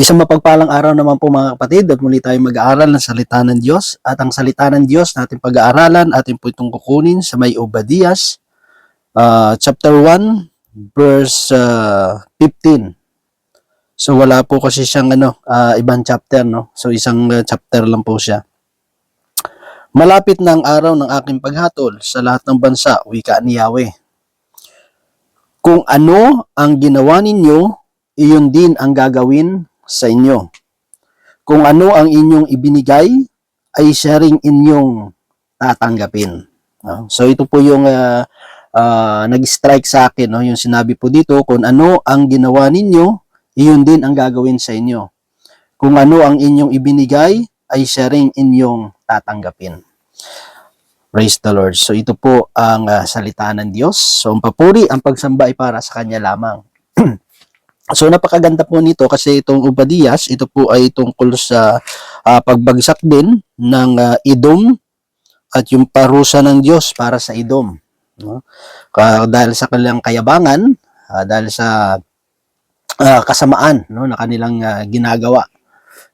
Isang mapagpalang araw naman po mga kapatid at muli tayo mag-aaral ng salita ng Diyos at ang salita ng Diyos na ating pag-aaralan atin po itong kukunin sa may Obadias uh, chapter 1 verse uh, 15. So wala po kasi siyang ano uh, ibang chapter no. So isang uh, chapter lang po siya. Malapit na ang araw ng aking paghatol sa lahat ng bansa, wika ni Yahweh. Kung ano ang ginawa ninyo, iyon din ang gagawin sa inyo. Kung ano ang inyong ibinigay, ay siya ring inyong tatanggapin. So ito po yung uh, uh, nag-strike sa akin, no? yung sinabi po dito, kung ano ang ginawa ninyo, iyon din ang gagawin sa inyo. Kung ano ang inyong ibinigay, ay siya ring inyong tatanggapin. Praise the Lord. So ito po ang uh, salita ng Diyos. So ang papuri, ang pagsamba ay para sa Kanya lamang. So napakaganda po nito kasi itong Obadias, ito po ay tungkol sa uh, pagbagsak din ng uh, Edom at yung parusa ng Diyos para sa Edom. No? Ka- dahil sa kanilang kayabangan, uh, dahil sa uh, kasamaan no, na kanilang uh, ginagawa.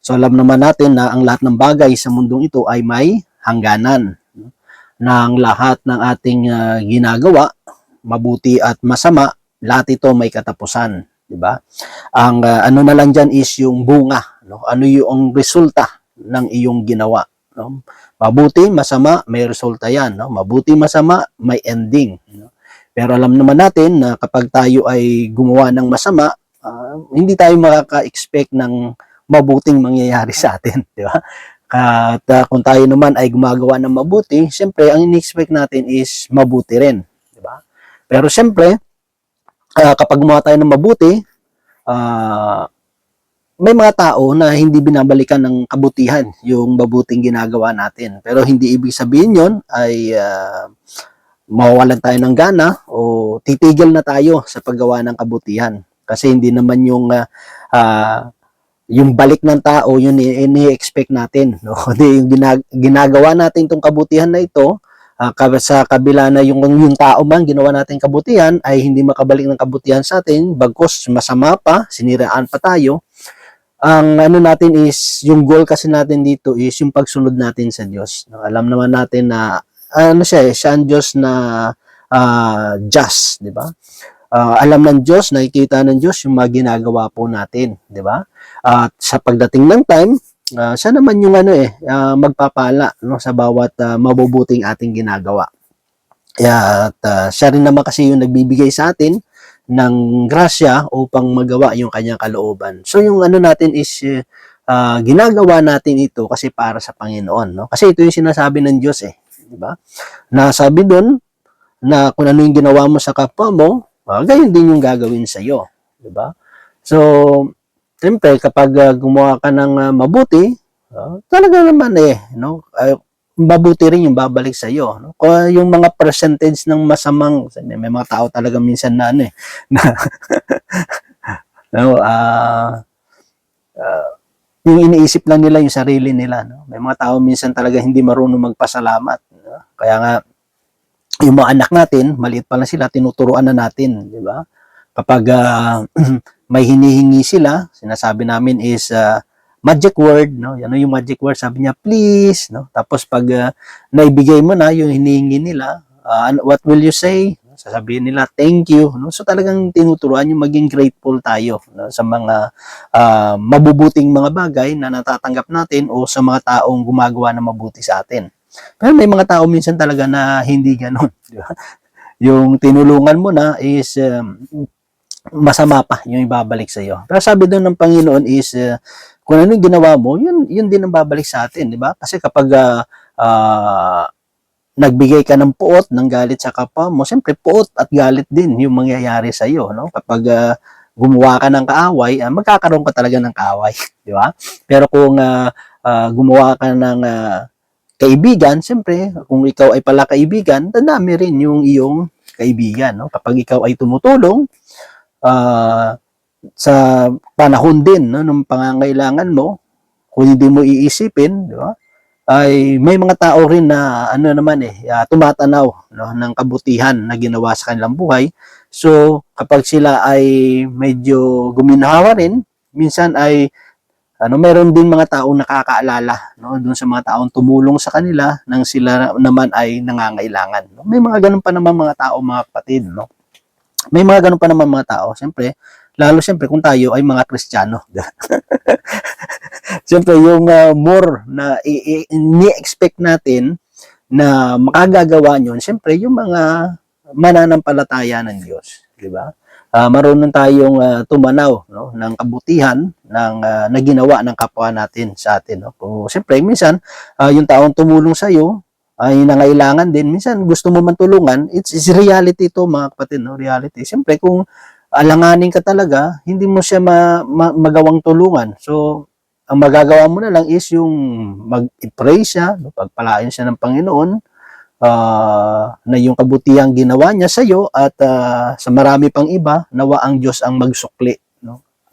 So alam naman natin na ang lahat ng bagay sa mundong ito ay may hangganan. No? Na ang lahat ng ating uh, ginagawa, mabuti at masama, lahat ito may katapusan di ba? Ang uh, ano na lang diyan is yung bunga, no? Ano yung resulta ng iyong ginawa, no? Mabuti, masama, may resulta 'yan, no? Mabuti, masama, may ending, no? Pero alam naman natin na kapag tayo ay gumawa ng masama, uh, hindi tayo makaka-expect ng mabuting mangyayari sa atin, di ba? At uh, kung tayo naman ay gumagawa ng mabuti, siyempre ang ini-expect natin is mabuti rin, di ba? Pero siyempre, uh, kapag gumawa tayo ng mabuti, uh, may mga tao na hindi binabalikan ng kabutihan yung mabuting ginagawa natin. Pero hindi ibig sabihin yon ay uh, mawawalan tayo ng gana o titigil na tayo sa paggawa ng kabutihan. Kasi hindi naman yung uh, yung balik ng tao, yun ini-expect natin. No? yung ginag- ginagawa natin itong kabutihan na ito, uh, sa kabila na yung, yung tao man ginawa natin kabutihan ay hindi makabalik ng kabutihan sa atin, bagkos masama pa, siniraan pa tayo. Ang ano natin is, yung goal kasi natin dito is yung pagsunod natin sa Diyos. Alam naman natin na, ano siya eh, siya ang Diyos na uh, just, di ba? Uh, alam ng Diyos, nakikita ng Diyos yung mga ginagawa po natin, di ba? At sa pagdating ng time, uh, siya naman yung ano eh, uh, magpapala no, sa bawat uh, mabubuting ating ginagawa. At uh, siya rin naman kasi yung nagbibigay sa atin ng grasya upang magawa yung kanyang kalooban. So yung ano natin is uh, ginagawa natin ito kasi para sa Panginoon, no? Kasi ito yung sinasabi ng Diyos eh, di ba? Nasabi doon na kung ano yung ginawa mo sa kapwa mo, uh, gayon din yung gagawin sa iyo, di ba? So Siyempre, kapag uh, gumawa ka ng uh, mabuti, uh, talaga naman eh, no? Uh, mabuti rin yung babalik sa iyo. No? Kung yung mga percentage ng masamang, may, mga tao talaga minsan na ano eh, na, no, uh, uh, yung iniisip lang nila yung sarili nila. No? May mga tao minsan talaga hindi marunong magpasalamat. No? Kaya nga, yung mga anak natin, maliit pa lang sila, tinuturuan na natin, di ba? Kapag uh, may hinihingi sila, sinasabi namin is uh, magic word, no? Ano yung magic word? Sabi niya, please, no? Tapos pag uh, naibigay mo na yung hinihingi nila, uh, what will you say? Sasabihin nila, thank you, no? So talagang tinuturuan yung maging grateful tayo no? sa mga uh, mabubuting mga bagay na natatanggap natin o sa mga taong gumagawa na mabuti sa atin. Pero may mga tao minsan talaga na hindi ganoon, di ba? Yung tinulungan mo na is um, masama pa yung ibabalik sa iyo. Pero sabi doon ng Panginoon is uh, kung ano ginawa mo, yun yun din ang babalik sa atin, di ba? Kasi kapag uh, uh, nagbigay ka ng puot ng galit sa kapwa mo, siyempre puot at galit din yung mangyayari sa iyo, no? Kapag uh, gumawa ka ng kaaway, uh, magkakaroon ka talaga ng kaaway, di ba? Pero kung uh, uh, gumawa ka ng uh, kaibigan, siyempre, kung ikaw ay pala kaibigan, dadami rin yung iyong kaibigan, no? Kapag ikaw ay tumutulong, uh, sa panahon din no, ng pangangailangan mo, kung hindi mo iisipin, di ba? ay may mga tao rin na ano naman eh uh, tumatanaw no ng kabutihan na ginawa sa kanilang buhay. So kapag sila ay medyo guminhawa rin, minsan ay ano meron din mga taong nakakaalala no doon sa mga taong tumulong sa kanila nang sila naman ay nangangailangan no? may mga ganun pa naman mga tao mga kapatid no may mga ganun pa naman mga tao. Siyempre lalo siyempre kung tayo ay mga Kristiyano. Siyempre yung ah, more na ni-expect natin na makagagawa nyon siyempre yung mga mananampalataya ng Diyos di ba? Ah, marunong tayong ah, tumanaw no ng kabutihan ng ah, na ginawa ng kapwa natin sa atin no? Kung siyempre minsan ah, yung taong tumulong sa iyo ay nangailangan din. Minsan gusto mo man tulungan it's, it's reality to mga kapatid no? Reality. Siyempre kung alanganin ka talaga hindi mo siya ma, ma- magawang tulungan. So ang magagawa mo na lang is yung mag-pray siya no? pagpalain siya ng Panginoon ah, na yung kabutihang ginawa niya sa iyo at ah, sa marami pang iba nawa ang Diyos ang magsukli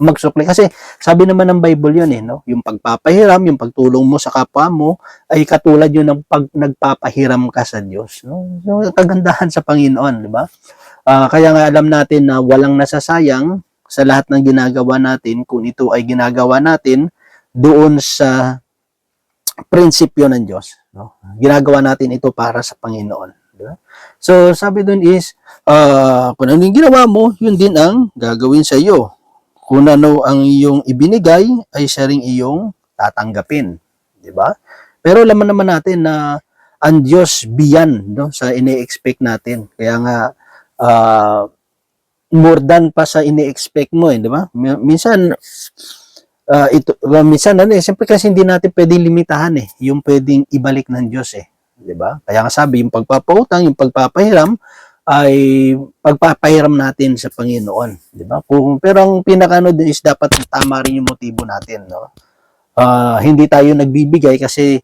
magsukli kasi sabi naman ng Bible yun eh no yung pagpapahiram yung pagtulong mo sa kapwa mo ay katulad yun ng pag nagpapahiram ka sa Diyos no so, kagandahan sa Panginoon di ba Ah, kaya nga alam natin na walang nasasayang sa lahat ng ginagawa natin kung ito ay ginagawa natin doon sa prinsipyo ng Diyos. No? Ginagawa natin ito para sa Panginoon. Di ba? So, sabi doon is, ah, kung ano yung ginawa mo, yun din ang gagawin sa iyo. Kung ano ang iyong ibinigay, ay siya ring iyong tatanggapin. Di ba? Pero alam naman natin na ang Diyos beyond no, sa ine-expect natin. Kaya nga, ah, more than pa sa ine-expect mo, eh, di ba? Mi- Minsan, ah, ito, minsan ano eh, siyempre kasi hindi natin pwedeng limitahan eh, yung pwedeng ibalik ng Diyos eh, 'di ba? Kaya nga sabi, yung pagpapautang, yung pagpapahiram ay pagpapahiram natin sa Panginoon, 'di ba? Kung pero ang pinakaano din is dapat tama rin yung motibo natin, no? Ah, hindi tayo nagbibigay kasi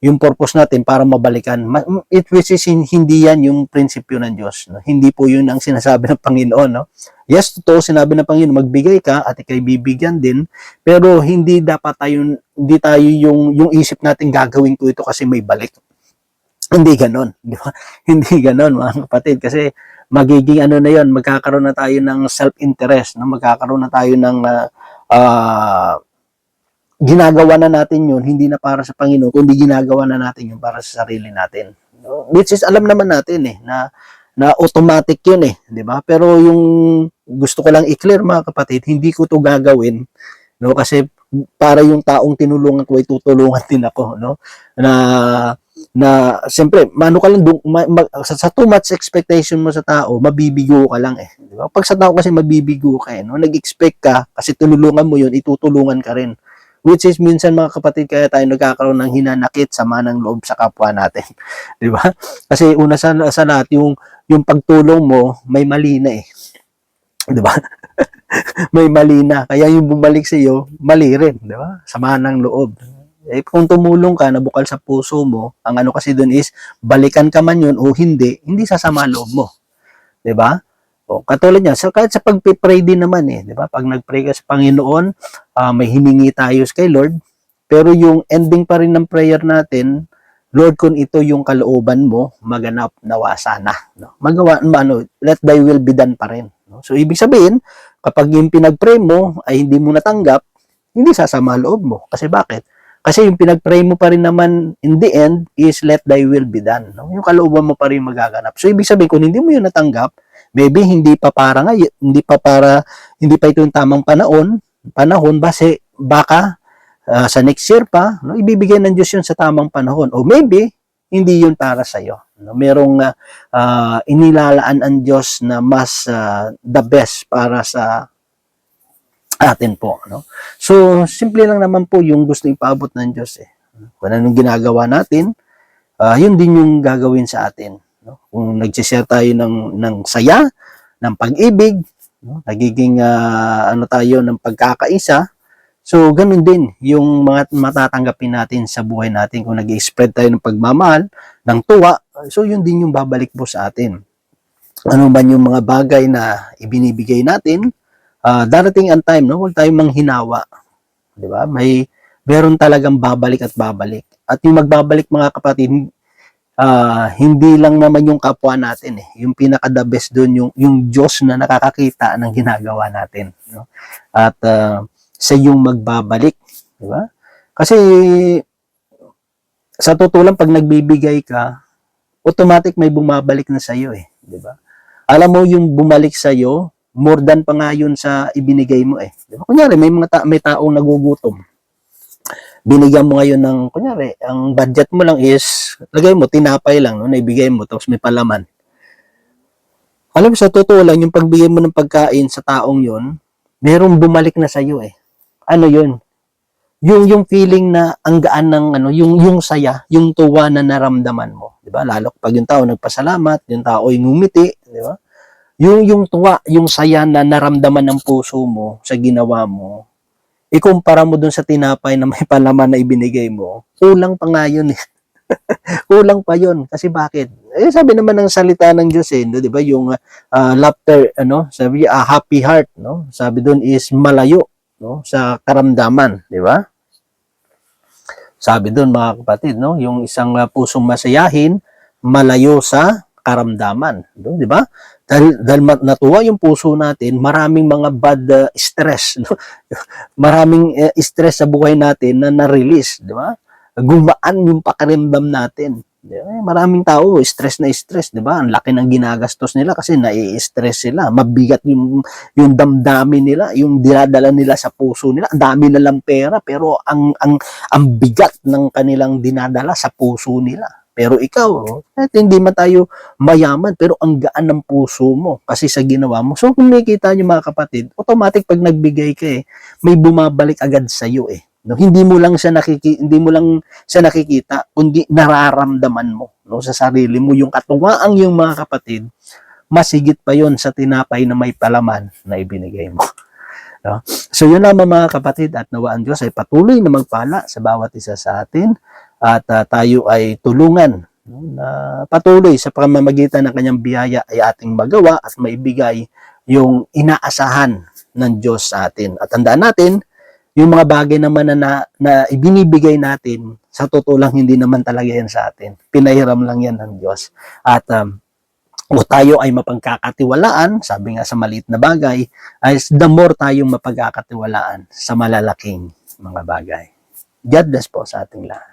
yung purpose natin para mabalikan. Ma- It which is hin- hindi yan yung prinsipyo ng Diyos, no? Hindi po yun ang sinasabi ng Panginoon, no? Yes, totoo sinabi ng Panginoon, magbigay ka at ikay bibigyan din, pero hindi dapat tayo hindi tayo yung yung isip natin gagawin ko ito kasi may balik. Hindi ganon, di ba? Hindi ganon mga kapatid kasi magiging ano na 'yon, magkakaroon na tayo ng self-interest, no? Magkakaroon na tayo ng ah, ginagawa na natin 'yun hindi na para sa Panginoon, kundi ginagawa na natin 'yun para sa sarili natin. Which is alam naman natin eh na na automatic 'yun eh, 'di ba? Pero yung gusto ko lang i-clear mga kapatid, hindi ko 'to gagawin no kasi para yung taong tinulungan ko ay tutulungan din ako no na na siyempre mano ka lang dun- ma, ma- sa, sa too much expectation mo sa tao mabibigo ka lang eh di ba pag sa tao kasi mabibigo ka eh no nag-expect ka kasi tinulungan mo yun itutulungan ka rin which is minsan mga kapatid kaya tayo nagkakaroon ng hinanakit sama ng loob sa kapwa natin di ba kasi una sa, sa lahat yung yung pagtulong mo may mali na eh di ba may mali na. Kaya yung bumalik sa iyo, mali rin, di ba? Sama ng loob. Eh, kung tumulong ka, nabukal sa puso mo, ang ano kasi doon is, balikan ka man yun o hindi, hindi sasama loob mo. Ba? O, katulad niya, so, kahit sa pagpipray din naman eh, di ba? Pag nagpray ka sa Panginoon, ah, may hiningi tayo kay Lord, pero yung ending pa rin ng prayer natin, Lord, kung ito yung kalooban mo, maganap nawa sana. No? Magawa, ano, let thy will be done pa rin. No? So, ibig sabihin, kapag yung pinag-pray mo ay hindi mo natanggap, hindi sasama loob mo. Kasi bakit? Kasi yung pinag-pray mo pa rin naman in the end is let thy will be done. No? Yung kalooban mo pa rin magaganap. So, ibig sabihin, kung hindi mo yun natanggap, maybe hindi pa para ngay hindi pa para, hindi pa ito yung tamang panahon, panahon, base, baka ah, sa next year pa, no, ibibigay ng Diyos yun sa tamang panahon. O maybe, hindi yun para sa iyo. No? Merong ah, inilalaan ang Diyos na mas ah, the best para sa atin po. No? So, simple lang naman po yung gusto ipaabot ng Diyos. Eh. Kung anong ginagawa natin, ah, yun din yung gagawin sa atin. No? Kung nagsishare tayo ng, ng saya, ng pag-ibig, no? nagiging ah, ano tayo ng pagkakaisa, So, ganun din yung mga matatanggapin natin sa buhay natin. Kung nag spread tayo ng pagmamahal, ng tuwa, so yun din yung babalik po sa atin. Ano man yung mga bagay na ibinibigay natin, ah, darating ang time, no? huwag tayong manghinawa. Di ba? May, meron talagang babalik at babalik. At yung magbabalik mga kapatid, ah, hindi lang naman yung kapwa natin eh. Yung pinaka-the best doon, yung, yung Diyos na nakakakita ng ginagawa natin. No? At ah, sa yung magbabalik Di ba? Kasi sa totoo lang, pag nagbibigay ka, automatic may bumabalik na sa'yo eh. Di ba? Alam mo yung bumalik sa'yo, more than pa nga yun sa ibinigay mo eh. Di ba? Kunyari, may mga ta- may taong nagugutom. Binigyan mo ngayon ng, kunyari, ang budget mo lang is, lagay mo, tinapay lang, no, naibigay mo, tapos may palaman. Alam mo, sa totoo lang, yung pagbigay mo ng pagkain sa taong yon, merong bumalik na sa'yo eh. Ano yun? Yung, yung feeling na ang gaan ng, ano, yung, yung saya, yung tuwa na naramdaman mo. Di ba? Lalo pag yung tao nagpasalamat, yung tao ay ngumiti, di ba? Yung, yung tuwa, yung saya na naramdaman ng puso mo sa ginawa mo, ikumpara mo dun sa tinapay na may palaman na ibinigay mo, kulang pa nga yun eh. kulang pa yun. Kasi bakit? Eh, sabi naman ng salita ng Diyos eh, no? di ba? Yung ah, laughter, ano, sabi, a happy heart, no? Sabi doon is malayo, no? Sa karamdaman, di ba? Sabi doon mga kapatid, no? Yung isang ah, pusong masayahin, malayo sa karamdaman, di ba? Dahil, dahil natuwa yung puso natin, maraming mga bad ah, stress, no? maraming eh, stress sa buhay natin na na-release, di ba? Gumaan yung pakiramdam natin. Ba? Maraming tao, stress na stress, di ba? Ang laki ng ginagastos nila kasi nai-stress sila. Mabigat yung, yung damdamin nila, yung dinadala nila sa puso nila. Ang dami nilang pera, pero ang, ang, ang bigat ng kanilang dinadala sa puso nila. Pero ikaw, kahit hindi man tayo mayaman, pero ang gaan ng puso mo kasi sa ginawa mo. So kung nakikita nyo mga kapatid, automatic pag nagbigay ka eh, may bumabalik agad sa iyo eh. No, hindi mo lang siya nakiki hindi mo lang siya nakikita, kundi nararamdaman mo no sa sarili mo yung katuwaang yung mga kapatid, masigit pa yon sa tinapay na may palaman na ibinigay mo. No? So yun lamang mga kapatid at nawaan Diyos ay patuloy na magpala sa bawat isa sa atin at ah, tayo ay tulungan na patuloy sa pamamagitan ng kanyang biyaya ay ating magawa at maibigay yung inaasahan ng Diyos sa atin. At tandaan natin, yung mga bagay naman na, na, na ibinibigay natin, sa totoo lang hindi naman talaga yan sa atin. Pinahiram lang yan ng Diyos. At um, o tayo ay mapagkakatiwalaan, sabi nga sa maliit na bagay, ay the more tayong mapagkakatiwalaan sa malalaking mga bagay. God bless po sa ating lahat.